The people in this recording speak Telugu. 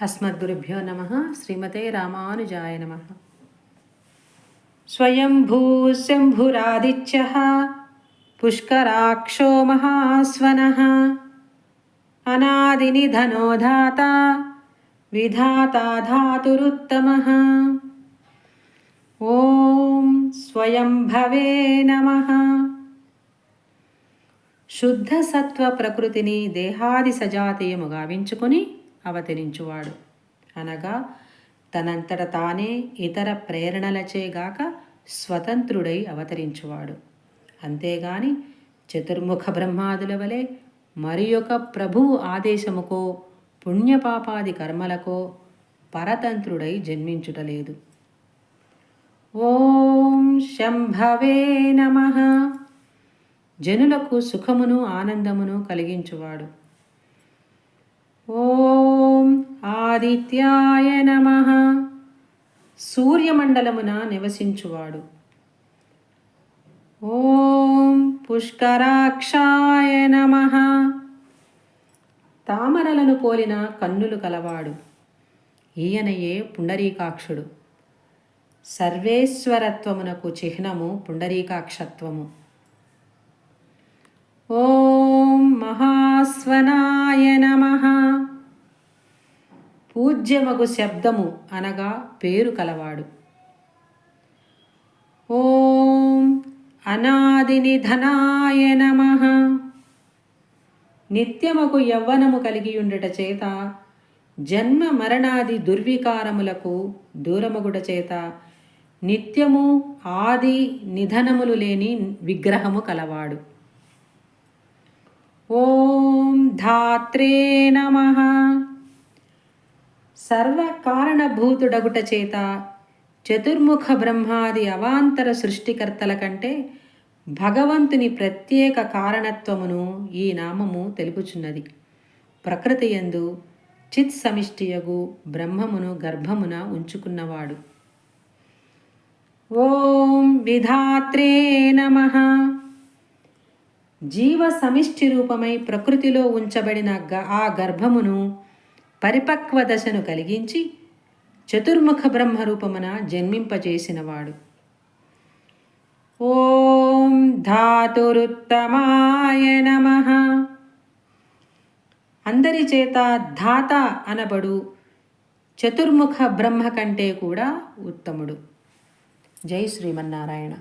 అస్మద్గురుభ్యో నమ శ్రీమతే రామానుజాయ నమ స్వయంభూ శంభురాదిత్య పుష్కరాక్షో మహాస్వన అనాదినిధనో ధాత విధాతా ధాతురుత్తమ ఓం స్వయంభవే నమ శుద్ధ సత్వ ప్రకృతిని దేహాది సజాతీయముగావించుకుని అవతరించువాడు. అనగా తనంతట తానే ఇతర ప్రేరణలచేగాక స్వతంత్రుడై అవతరించువాడు. అంతేగాని చతుర్ముఖ బ్రహ్మాదుల వలె మరి ఒక ప్రభువు ఆదేశముకో పుణ్యపాపాది కర్మలకో పరతంత్రుడై జన్మించుటలేదు ఓం శంభవే నమ. జనులకు సుఖమును ఆనందమును కలిగించువాడు. ఓ ఆదిత్యాయ నమ. సూర్యమండలమున నివసించువాడు. ఓం పుష్కరాక్షాయ నమ. తామరలను పోలిన కన్నులు కలవాడు. ఈయనయే పుండరీకాక్షుడు. సర్వేశ్వరత్వమునకు చిహ్నము పుండరీకాక్షత్వము. ఓం పూజ్యమగు శబ్దము అనగా పేరు కలవాడు. ఓం అనాదినిధనాయ నమ. నిత్యముకు యవ్వనము కలిగి ఉండుట చేత జన్మ మరణాది దుర్వికారములకు దూరమగుడ చేత నిత్యము ఆది నిధనములు లేని విగ్రహము కలవాడు. ఓం ధాత్రే నమ. సర్వకారణభూతుడగుట చేత చతుర్ముఖ బ్రహ్మాది అవాంతర సృష్టికర్తల కంటే భగవంతుని ప్రత్యేక కారణత్వమును ఈ నామము తెలుపుచున్నది. ప్రకృతి ఎందు చిత్ సమిష్టియగు బ్రహ్మమును గర్భమున ఉంచుకున్నవాడు. ఓం విధాత్రే నమ. జీవ సమిష్టి రూపమై ప్రకృతిలో ఉంచబడిన ఆ గర్భమును పరిపక్వ దశను కలిగించి చతుర్ముఖ బ్రహ్మరూపమున జన్మింపజేసినవాడు. ఓం ధాతురుత్తమాయ నమ. అందరి చేత ధాత అనబడు చతుర్ముఖ బ్రహ్మ కంటే కూడా ఉత్తముడు. జై శ్రీమన్నారాయణ.